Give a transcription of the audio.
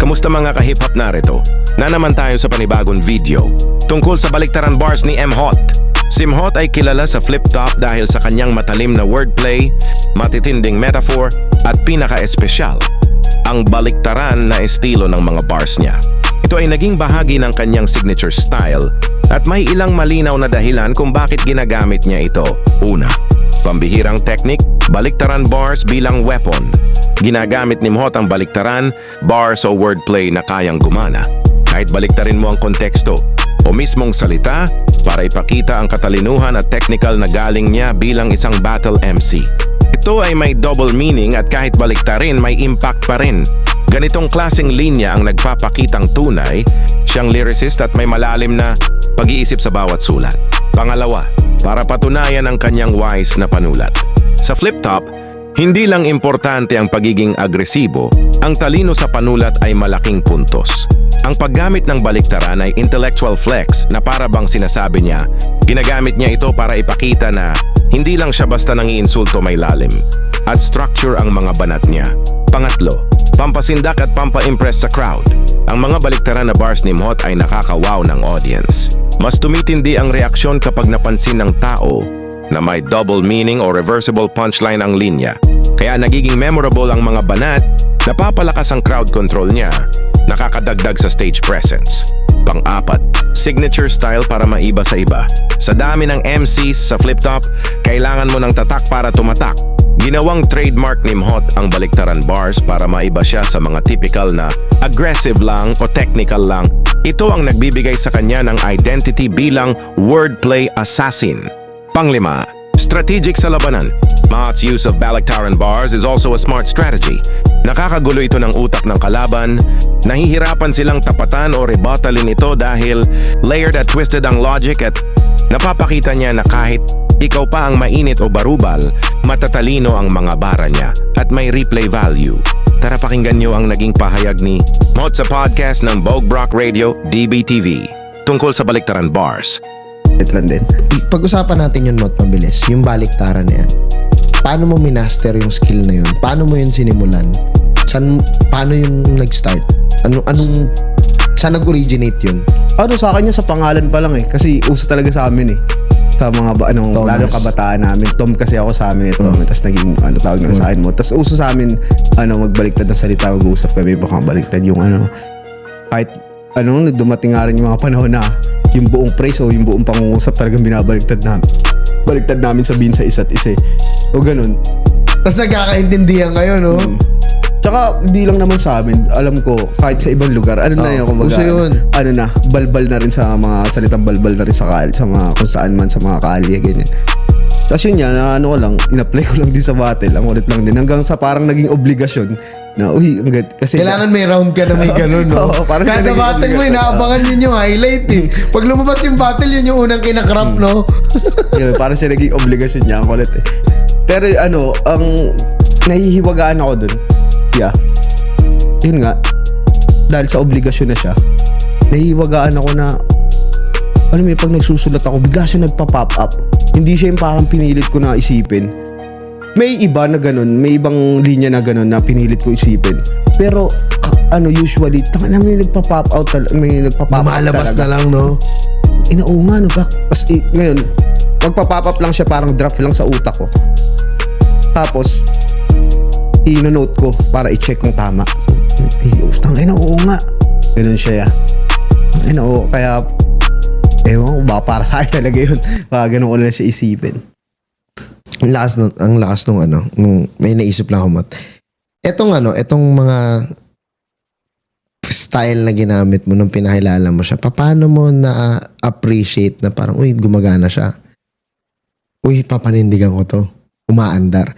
Kamusta mga ka-hip-hop narito? Na naman tayo sa panibagong video tungkol sa baliktaran bars ni M. Hot. Si M. Hot ay kilala sa flip top dahil sa kanyang matalim na wordplay, matitinding metaphor at pinaka-espesyal, ang baliktaran na estilo ng mga bars niya. Ito ay naging bahagi ng kanyang signature style at may ilang malinaw na dahilan kung bakit ginagamit niya ito. Una, pambihirang technique, baliktaran bars bilang weapon. Ginagamit ni Mhot ang baliktaran, bars o wordplay na kayang gumana. Kahit baliktarin mo ang konteksto o mismong salita para ipakita ang katalinuhan at technical na galing niya bilang isang battle MC. Ito ay may double meaning at kahit baliktarin may impact pa rin. Ganitong klaseng linya ang nagpapakitang tunay, siyang lyricist at may malalim na pag-iisip sa bawat sulat. Pangalawa, para patunayan ang kanyang wise na panulat. Sa flip top, hindi lang importante ang pagiging agresibo, ang talino sa panulat ay malaking puntos. Ang paggamit ng baliktaran ay intellectual flex na para bang sinasabi niya, ginagamit niya ito para ipakita na hindi lang siya basta nangiinsulto may lalim, at structure ang mga banat niya. Pangatlo, pampasindak at pampa-impress sa crowd. Ang mga baliktaran na bars ni Mhot ay nakakawaw ng audience. Mas tumitindi ang reaksyon kapag napansin ng tao na may double meaning o reversible punchline ang linya. Kaya nagiging memorable ang mga banat, napapalakas ang crowd control niya, nakakadagdag sa stage presence. Pang-apat, signature style para maiba sa iba. Sa dami ng MCs sa flip top, kailangan mo ng tatak para tumatak. Ginawang trademark ni Mhot ang baliktaran bars para maiba siya sa mga typical na aggressive lang o technical lang. Ito ang nagbibigay sa kanya ng identity bilang wordplay assassin. Panglima, strategic sa labanan. Mahat's use of baliktaran bars is also a smart strategy. Nakakagulo ito ng utak ng kalaban, nahihirapan silang tapatan o rebuttalin ito dahil layered at twisted ang logic at napapakita niya na kahit ikaw pa ang mainit o barubal, matatalino ang mga bara niya at may replay value. Tara pakinggan niyo ang naging pahayag ni Mot sa podcast ng Bogue Brock Radio, DBTV, tungkol sa baliktaran bars. Ito lang din. Pag-usapan natin yung not mabilis, yung baliktaran na yan. Paano mo minaster yung skill na yun? Paano mo yun sinimulan? San, paano yung nag-start? Ano, anong, saan nag-originate yun? Ano sa akin yun sa pangalan pa lang eh. Kasi uso talaga sa amin eh. Sa mga ba, anong, Thomas. lalo kabataan namin. Tom kasi ako sa amin eh. Tom. Tapos naging ano tawag na sa akin mo. Tapos uso sa amin ano magbaliktad ng salita. Mag-uusap kami. Baka baliktad yung ano. Kahit ano, dumating nga rin yung mga panahon na yung buong praise o yung buong pangungusap talagang binabaliktad namin. Baliktad namin sabihin sa isa't isa eh. O ganun. Tapos nagkakaintindihan kayo, no? Mm. Tsaka hindi lang naman sa amin, alam ko kahit sa ibang lugar, ano na Oo, yun, kumbaga, uso yun. ano na, balbal na rin sa mga salitang balbal na rin sa kal, sa mga kung saan man sa mga kalye, ganyan. Tapos yun yan, na ano ko lang, in-apply ko lang din sa battle, ang ulit lang din, hanggang sa parang naging obligasyon na, uy, ang gad, kasi Kailangan may round ka na may ganun, no? Oo, parang Kada ganun yung battle mo, inaabangan yun yung highlight, eh. Pag lumabas yung battle, yun yung unang kinakrap, no? yun, parang siya naging obligasyon niya, ang kulit eh. Pero ano, ang nahihiwagaan ako dun, yeah, yun nga, dahil sa obligasyon na siya, nahihiwagaan ako na, alam mo yun, pag nagsusulat ako, bigla siya nagpa-pop up. Hindi siya yung parang pinilit ko na isipin. May iba na ganun, may ibang linya na ganun na pinilit ko isipin. Pero, ano, usually, tanga na may nagpa-pop out, tal- may nagpa-pop Lumalabas talaga. na lang, no? Ina, oo nga, no, bak. As, eh, ngayon, magpa-pop up lang siya, parang draft lang sa utak ko. Tapos, ino-note ko para i-check kung tama. So, ay, oh, tangina, oo nga. Ganun siya, ya. Tangina, oo, kaya, ewan ko, baka para sa akin talaga yun. Baka ganun ko lang siya isipin. Ang lakas nung, ang lakas nung ano, nung may naisip lang ako, Mat. Etong ano, etong mga style na ginamit mo nung pinahilala mo siya, paano mo na-appreciate na parang, uy, gumagana siya. Uy, papanindigan ko to. Umaandar.